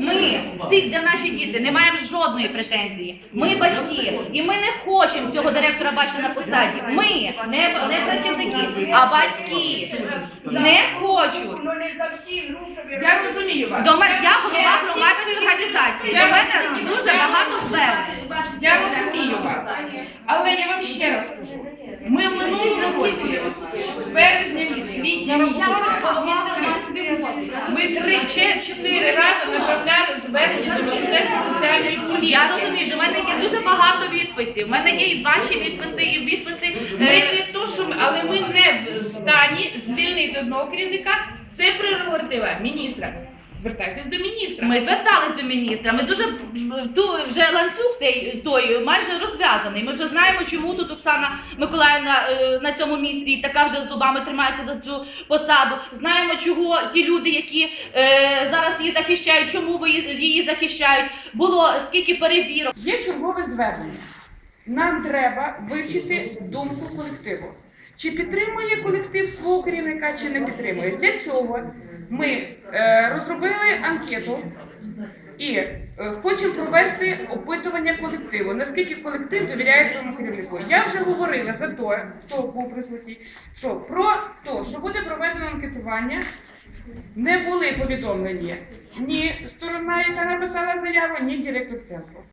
Ми, стих для наші діти, не маємо жодної претензії. Ми батьки, і ми не хочемо цього директора бачити на посаді. Ми, не, не працівники, а батьки. Не хочуть. Я розумію вас. До мене я голова громадської організації. До мене дуже багато звернень. Я розумію вас. Але я вам ще раз скажу. Ми в минулому році, з березня місяця, квітня місяця, ми три чи чотири рази звернення до Міністерства соціальної політики. Я розумію, до мене є дуже багато відписів. У мене є і ваші відписи, і відписи. Ми е, не то, що ми, але ми не в стані звільнити одного керівника. Це прерогатива міністра. Звертайтесь до міністра. Ми звертались до міністра. Ми дуже ту вже ланцюг той, той майже розв'язаний. Ми вже знаємо, чому тут Оксана Миколаївна е, на цьому місці і така вже зубами тримається за цю посаду. Знаємо, чого ті люди, які е, зараз її захищають, чому ви її захищають. Було скільки перевірок. Є чергове звернення. Нам треба вивчити думку колективу. Чи підтримує колектив свого керівника, чи не підтримує. Для цього ми е, розробили анкету і е, хочемо провести опитування колективу. Наскільки колектив довіряє своєму керівнику? Я вже говорила за те, хто був присутній, що про те, що буде проведено анкетування, не були повідомлені ні сторона, яка написала заяву, ні директор центру.